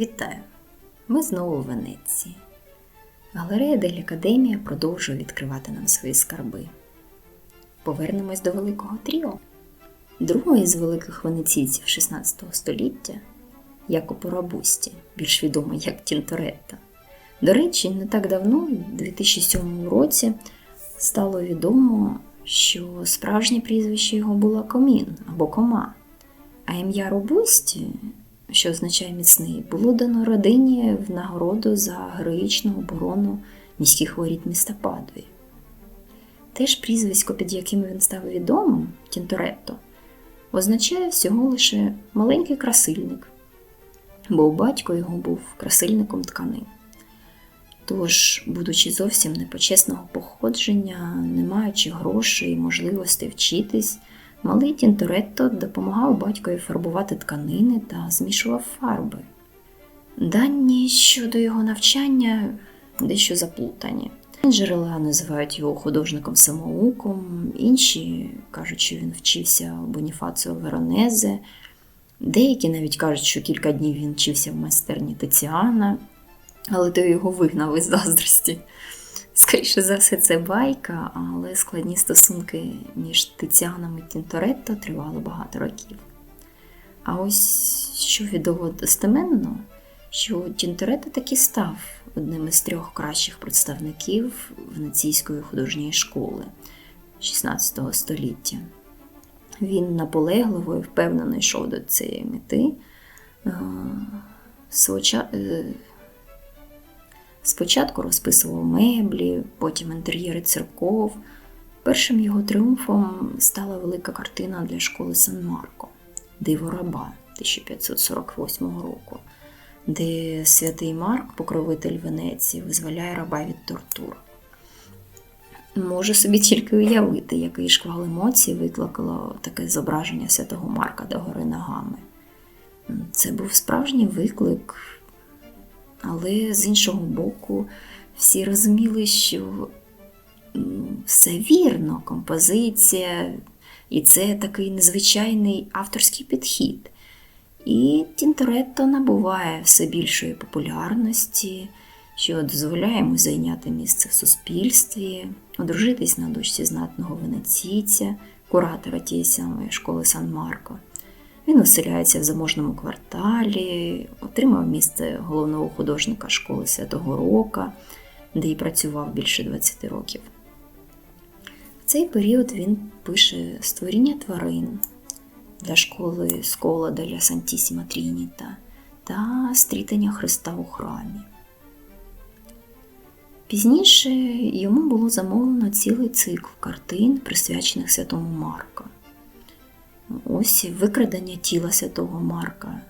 Вітаю! Ми знову в Венеції. Галерея Дель Академія продовжує відкривати нам свої скарби. Повернемось до Великого Тріо. Другий з великих венеційців 16 століття Якопо Рабусті, більш відомий як Тінторетто. До речі, не так давно, у 2007 році, стало відомо, що справжнє прізвище його було Комін або Кома, а ім'я Робусті, що означає міцний, було дано родині в нагороду за героїчну оборону міських воріт міста Падуї. Теж прізвисько, під яким він став відомим, Тінторетто, означає всього лише маленький красильник, бо батько його був красильником тканин. Тож, будучи зовсім непочесного походження, не маючи грошей і можливостей вчитись, малий Тінторетто допомагав батькові фарбувати тканини та змішував фарби. Дані щодо його навчання дещо заплутані. Джерела називають його художником самоуком, інші кажуть, що він вчився у Боніфаціо Веронезе. Деякі навіть кажуть, що кілька днів він вчився в майстерні Тиціана, але той його вигнав із заздрості. Скоріше за все, це байка, але складні стосунки між і Тінторетто тривали багато років. А ось що відомо достеменно, що Тінторетто таки став одним із трьох кращих представників Венеційської художньої школи XVI століття. Він наполегливо і впевнено йшов до цієї мети. Е, свого е, Спочатку розписував меблі, потім інтер'єри церков. Першим його тріумфом стала велика картина для школи Сан-Марко Диво раба 1548 року, де святий Марк, покровитель Венеції, визволяє раба від тортур. Можу собі тільки уявити, який шквал емоцій викликало таке зображення святого Марка до гори ногами. Це був справжній виклик, але з іншого боку, всі розуміли, що ну, все вірно, композиція, і це такий незвичайний авторський підхід. І Тінторетто набуває все більшої популярності, що дозволяє йому зайняти місце в суспільстві, одружитись на дочці знатного венеційця, куратора тієї самої школи Сан-Марко. Він оселяється в заможному кварталі, отримав місце головного художника школи Святого Рока, де й працював більше 20 років. В цей період він пише створіння тварин для школи Скола деля Сантісіма Трініта та стрітання Христа у храмі. Пізніше йому було замовлено цілий цикл картин, присвячених святому Марку. Ось викрадення тіла святого Марка,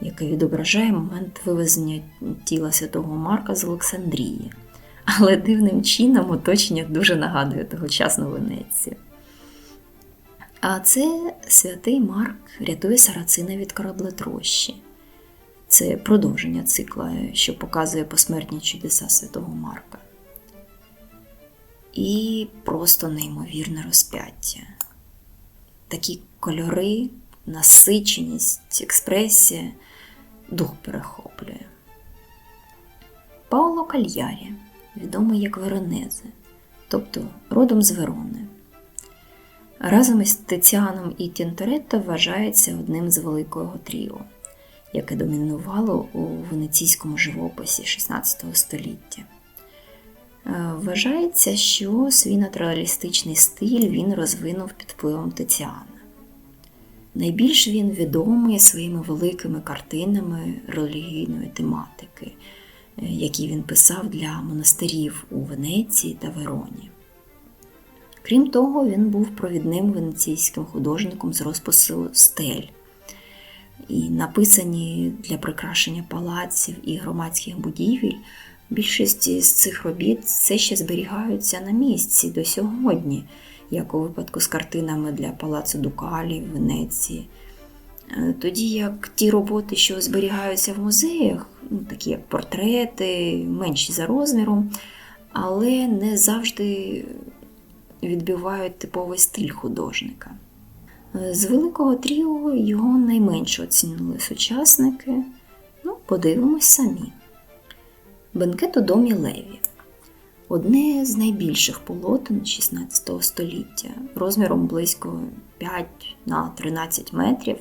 яке відображає момент вивезення тіла святого Марка з Олександрії. Але дивним чином оточення дуже нагадує тогочасну Венецію. А це святий Марк рятує Сарацина від кораблетрощі. Це продовження цикла, що показує посмертні чудеса святого Марка. І просто неймовірне розп'яття. Такі кольори, насиченість, експресія, дух перехоплює. Пауло Кальярі, відомий як Веронезе, тобто родом з Верони. Разом із Тиціаном і Тінторетто вважається одним з великого тріо, яке домінувало у венеційському живописі XVI століття. Е, Вважається, що свій натуралістичний стиль він розвинув під впливом Тиціана. Найбільш він відомий своїми великими картинами релігійної тематики, е, які він писав для монастирів у Венеції та Вероні. Крім того, він був провідним венеційським художником з розпису стель. І написані для прикрашення палаців і громадських будівель, більшість з цих робіт все ще зберігаються на місці до сьогодні, як у випадку з картинами для палацу Дукалі в Венеції. Е, Тоді як ті роботи, що зберігаються в музеях, ну, такі як портрети, менші за розміром, але не завжди відбивають типовий стиль художника. З великого тріо його найменше оцінили сучасники. Ну, Подивимось самі. Бенкет у домі Леві. Одне з найбільших полотен 16 століття, розміром близько 5 на 13 метрів,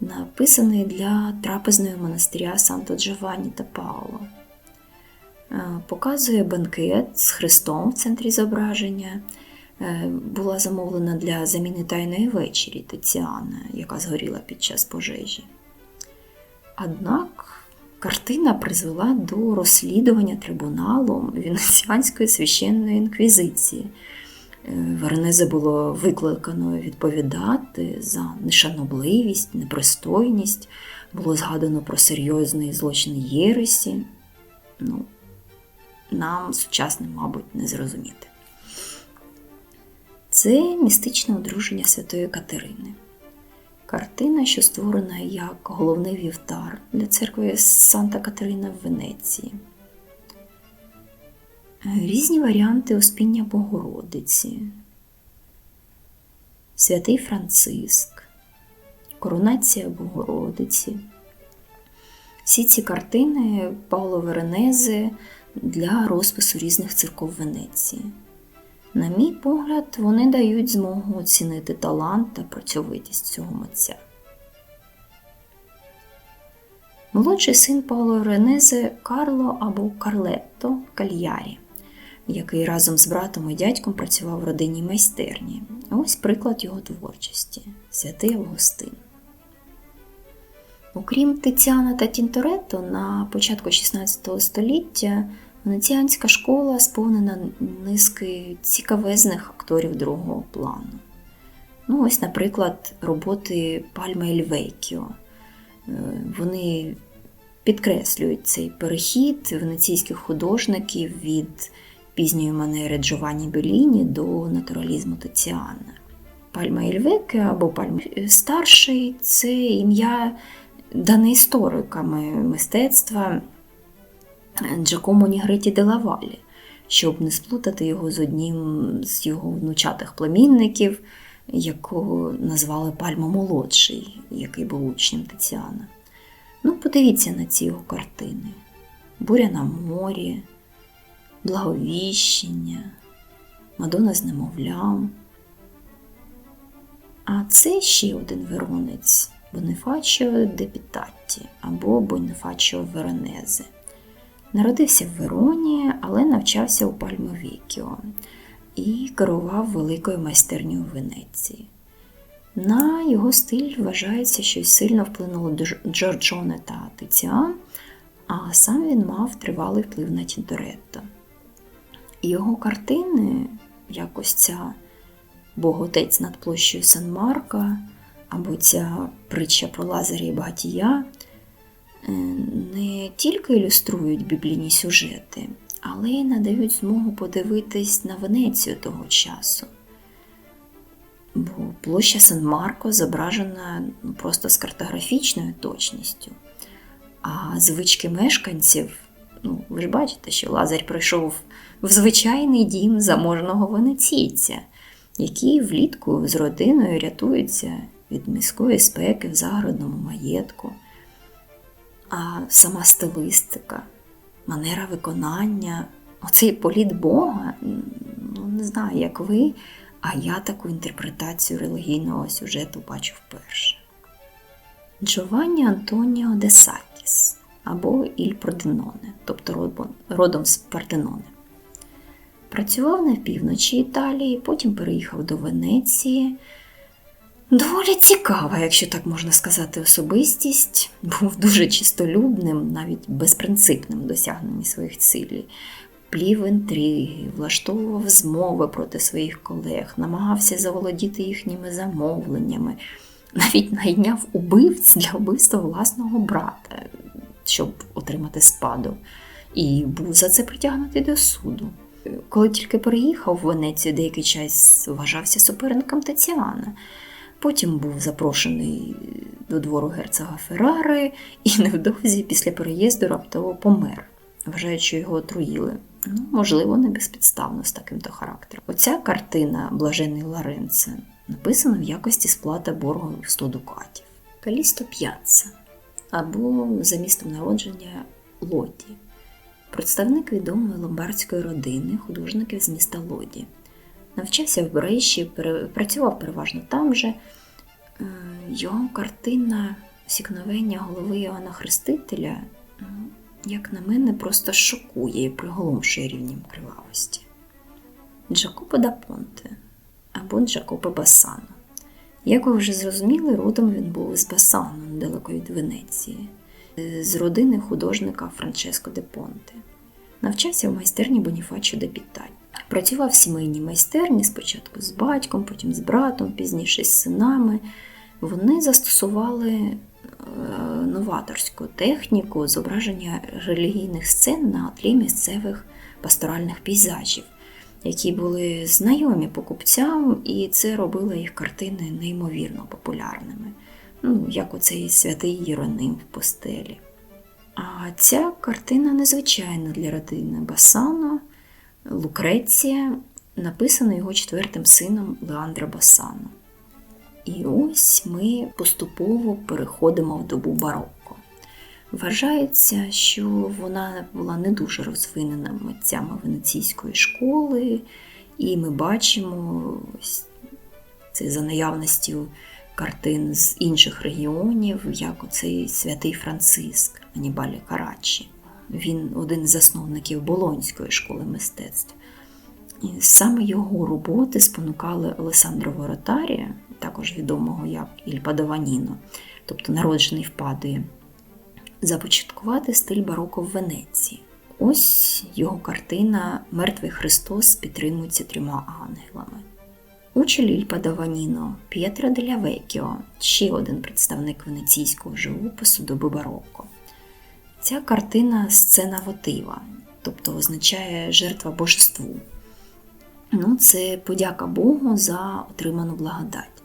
написаний для трапезної монастиря Санто Джованні та Паоло. Е, Показує бенкет з Христом в центрі зображення. Е, Була замовлена для заміни тайної вечері Тетіана, яка згоріла під час пожежі. Однак картина призвела до розслідування трибуналу Венеціанської священної інквізиції. Е, Веронезе було викликано відповідати за нешанобливість, непристойність, було згадано про серйозний злочин Єресі. Ну, нам сучасним, мабуть, не зрозуміти. Це містичне одруження Святої Катерини. Картина, що створена як головний вівтар для церкви Санта Катерина в Венеції. Різні варіанти Успіння Богородиці, Святий Франциск, Коронація Богородиці. Всі ці картини Пауло Веронезе для розпису різних церков Венеції. На мій погляд, вони дають змогу оцінити талант та працьовитість цього митця. Молодший син Пауло Веронезе Карло або Карлетто Кальярі, який разом з братом і дядьком працював в родинній майстерні. Ось приклад його творчості Святий Августин. Окрім Тиціана та Тінторетто, на початку XVI століття венеціанська школа сповнена низки цікавезних акторів другого плану. Ну, ось, наприклад, роботи Пальма і Е, Вони підкреслюють цей перехід венеційських художників від пізньої манери Джованні Беліні до натуралізму Тиціана. Пальма Ільвеке або Пальма старший це ім'я дане істориками мистецтва Джакомо Нігреті де Лавалі, щоб не сплутати його з одним з його внучатих племінників, якого назвали Пальма Молодший, який був учнем Тетіана. Ну, подивіться на ці його картини: Буря на морі, Благовіщення, Мадона з немовлям. А це ще один веронець Бонифачіо де Пітатті або Бонифачіо Веронезе. Народився в Вероні, але навчався у Пальмовікіо і керував великою майстернею в Венеції. На його стиль вважається, що сильно вплинуло Джорджоне та Тиціан, а сам він мав тривалий вплив на Тінторетто. Його картини, якось ця Боготець над площею Сан-Марка, або ця притча про Лазаря і Багатія, не тільки ілюструють біблійні сюжети, але й надають змогу подивитись на Венецію того часу. Бо площа Сан-Марко зображена ну, просто з картографічною точністю. А звички мешканців, ну, ви ж бачите, що Лазарь прийшов в звичайний дім заможного венеційця, який влітку з родиною рятується від міської спеки в загородному маєтку. А сама стилистика, манера виконання, оцей політ Бога, ну не знаю, як ви, а я таку інтерпретацію релігійного сюжету бачу вперше. Джованні Антоніо де Сакіс або Іль Проденоне, тобто родом з Партеноне. Працював на півночі Італії, потім переїхав до Венеції. Доволі цікава, якщо так можна сказати, особистість. Був дуже чистолюбним, навіть безпринципним в досягненні своїх цілей. Плів інтриги, влаштовував змови проти своїх колег, намагався заволодіти їхніми замовленнями, навіть найняв убивць для вбивства власного брата, щоб отримати спадок, і був за це притягнутий до суду. Коли тільки переїхав в Венецію, деякий час вважався суперником Тетіана. Потім був запрошений до двору герцога Феррари і невдовзі після переїзду раптово помер, вважаючи, його отруїли. Ну, можливо, не безпідставно з таким-то характером. Оця картина Блажений Лоренце написана в якості сплата боргу в 100 дукатів. Калісто П'яцца або за містом народження Лоді. Представник відомої ломбардської родини, художників з міста Лоді. Навчався в пере- працював переважно там же. Е, Його картина Сікновення голови Іоанна Хрестителя, ну, як на мене, просто шокує і приголомшує рівнем кривавості. Джакопо да Понте або Джакопо Басано. Як ви вже зрозуміли, родом він був з Басано, недалеко від Венеції, е, з родини художника Франческо де Понте. Навчався в майстерні Боніфачо де Піталь. Працював в сімейній майстерні спочатку з батьком, потім з братом, пізніше з синами. Вони застосували е, новаторську техніку зображення релігійних сцен на тлі місцевих пасторальних пейзажів, які були знайомі покупцям, і це робило їх картини неймовірно популярними. Ну, як оцей святий Єроним в постелі. А ця картина незвичайна для родини Басано. Лукреція написана його четвертим сином Леандра Басано. І ось ми поступово переходимо в добу барокко. Вважається, що вона була не дуже розвинена митцями венеційської школи, і ми бачимо ось це за наявністю картин з інших регіонів, як оцей святий Франциск Анібалі Карачі. Він один з засновників Болонської школи мистецтв. І саме його роботи спонукали Олесандро Воротарі, також відомого як Іль Падованіно, тобто народжений в Падуї, започаткувати стиль бароко в Венеції. Ось його картина Мертвий Христос підтримується трьома ангелами. Учитель Іль Падованіно П'єтро деля ще один представник венеційського живопису доби бароко. Ця картина сцена вотива, тобто означає жертва божеству. Ну, це подяка Богу за отриману благодать.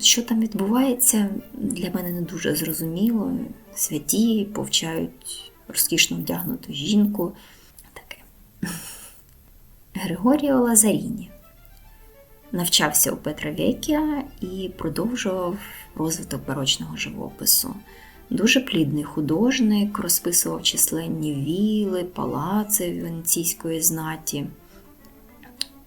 Що там відбувається, для мене не дуже зрозуміло. Святі повчають розкішно вдягнуту жінку. Таке. Григоріо Лазаріні навчався у Петра Векія і продовжував розвиток барочного живопису. Дуже плідний художник, розписував численні віли, палаци венеційської знаті.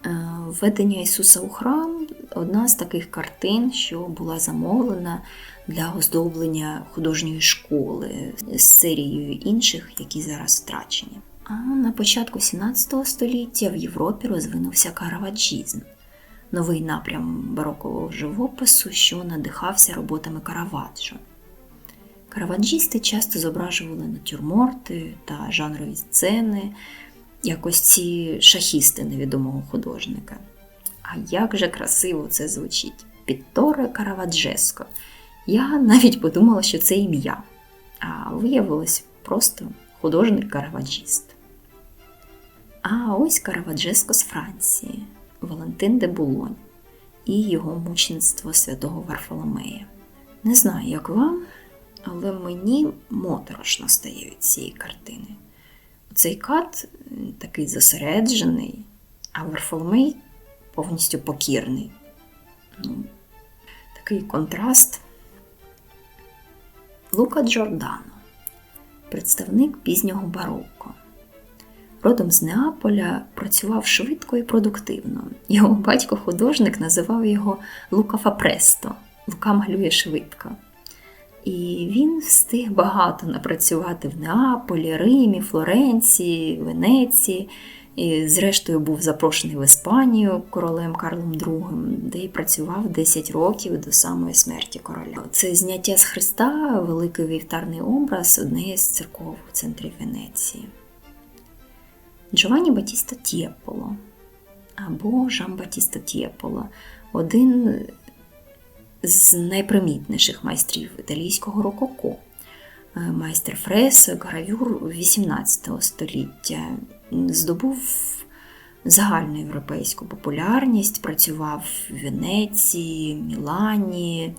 Е, Введення Ісуса у храм одна з таких картин, що була замовлена для оздоблення художньої школи з серією інших, які зараз втрачені. А на початку 17 століття в Європі розвинувся караваджізм, новий напрям барокового живопису, що надихався роботами Караваджо. Караваджісти часто зображували натюрморти та жанрові сцени, якось ці шахісти невідомого художника. А як же красиво це звучить! Пітторе Караваджеско. Я навіть подумала, що це ім'я, а виявилось просто художник-караваджіст. А ось Караваджеско з Франції, Валентин де Булонь і його мучеництво святого Варфоломея. Не знаю, як вам, але мені моторошно стає від цієї картини. Цей кат такий зосереджений, а Варфоломей повністю покірний. Ну, Такий контраст. Лука Джордано, представник пізнього бароко. Родом з Неаполя працював швидко і продуктивно. Його батько-художник називав його Лука Фапресто. Лука малює швидко. І він встиг багато напрацювати в Неаполі, Римі, Флоренції, Венеції. І, зрештою, був запрошений в Іспанію королем Карлом II, де й працював 10 років до самої смерті короля. Це зняття з Христа, великий вівтарний образ однієї з церков у центрі Венеції. Джованні Батіста Тєполо або Жан Батіста Тєполо один з найпримітніших майстрів італійського рококо, майстер фресок, гравюр 18 століття, здобув загальноєвропейську популярність, працював в Венеції, Мілані,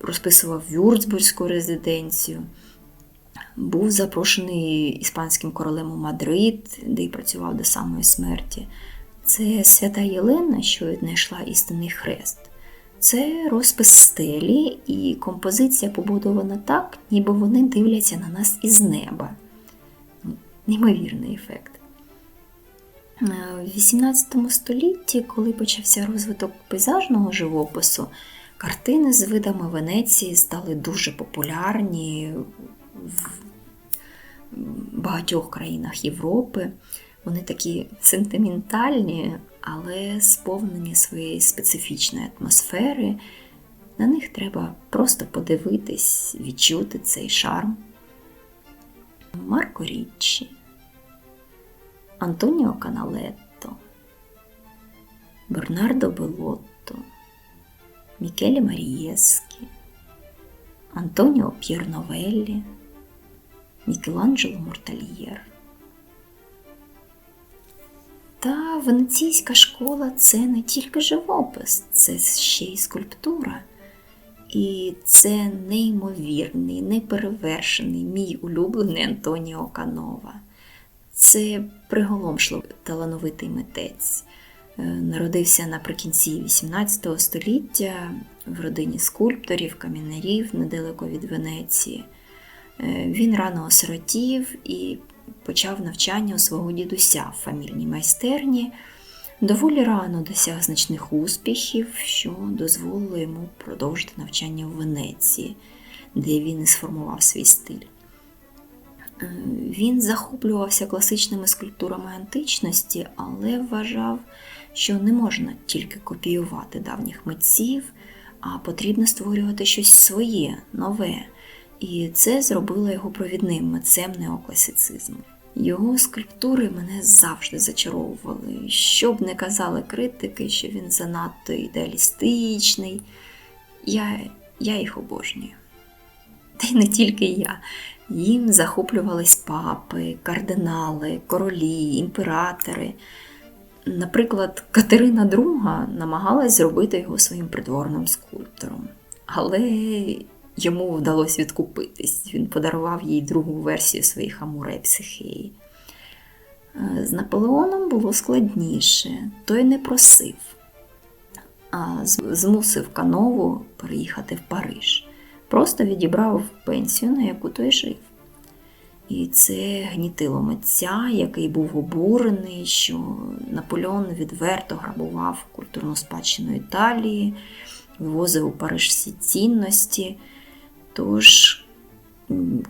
розписував Вюрцбурзьку резиденцію. Був запрошений іспанським королем у Мадрид, де й працював до самої смерті. Це свята Єлена, що віднайшла істинний хрест. Це розпис стелі, і композиція побудована так, ніби вони дивляться на нас із неба. Неймовірний ефект. Е, В XVIII столітті, коли почався розвиток пейзажного живопису, картини з видами Венеції стали дуже популярні в багатьох країнах Європи. Вони такі сентиментальні, але сповнені своєї специфічної атмосфери. На них треба просто подивитись, відчути цей шарм. Марко Річчі, Антоніо Каналетто, Бернардо Белотто, Мікелі Марієскі, Антоніо П'єрновеллі, Мікеланджело Мортальєр. Та венеційська школа це не тільки живопис, це ще й скульптура. І це неймовірний, неперевершений мій улюблений Антоніо Канова. Це приголомшливий талановитий митець. Е, Народився наприкінці XVIII століття в родині скульпторів, камінарів недалеко від Венеції. Е, Він рано осиротів і почав навчання у свого дідуся в фамільній майстерні. Доволі рано досяг значних успіхів, що дозволило йому продовжити навчання в Венеції, де він і сформував свій стиль. Е, Він захоплювався класичними скульптурами античності, але вважав, що не можна тільки копіювати давніх митців, а потрібно створювати щось своє, нове. І це зробило його провідним митцем неокласицизму. Його скульптури мене завжди зачаровували. Що б не казали критики, що він занадто ідеалістичний. Я, я їх обожнюю. Та й не тільки я. Їм захоплювались папи, кардинали, королі, імператори. Наприклад, Катерина II намагалась зробити його своїм придворним скульптором. Але йому вдалося відкупитись. Він подарував їй другу версію своїх Амура і Психеї. Е, З Наполеоном було складніше, той не просив, а змусив Канову переїхати в Париж. Просто відібрав пенсію, на яку той жив. І це гнітило митця, який був обурений, що Наполеон відверто грабував культурну спадщину Італії, вивозив у Париж всі цінності. Тож,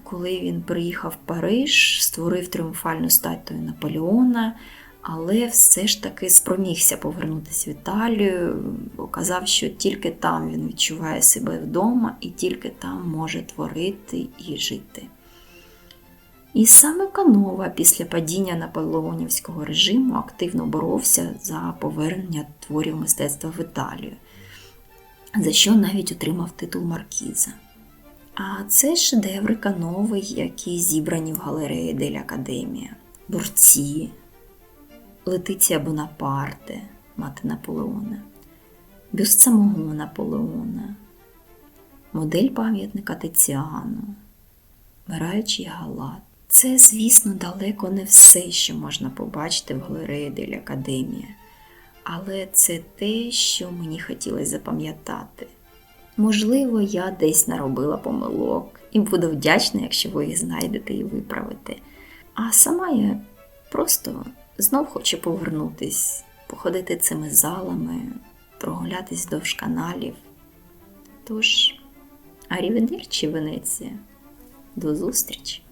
коли він приїхав в Париж, створив тріумфальну статую Наполеона, але все ж таки спромігся повернутися в Італію, бо казав, що тільки там він відчуває себе вдома і тільки там може творити і жити. І саме Канова після падіння наполеонівського режиму активно боровся за повернення творів мистецтва в Італію, за що навіть отримав титул Маркіза. А це шедеври Канови, які зібрані в галереї Дель Академія, Бурці, Летиція Бонапарте, мати Наполеона, бюст самого Наполеона, модель пам'ятника Тиціану, Вмираючий галат. Це, звісно, далеко не все, що можна побачити в галереї Дель Академія, але це те, що мені хотілося запам'ятати. Можливо, я десь наробила помилок і буду вдячна, якщо ви їх знайдете і виправите. А сама я просто знов хочу повернутись, походити цими залами, прогулятись довж каналів. Тож, аріведерчі, Венеція, до зустрічі!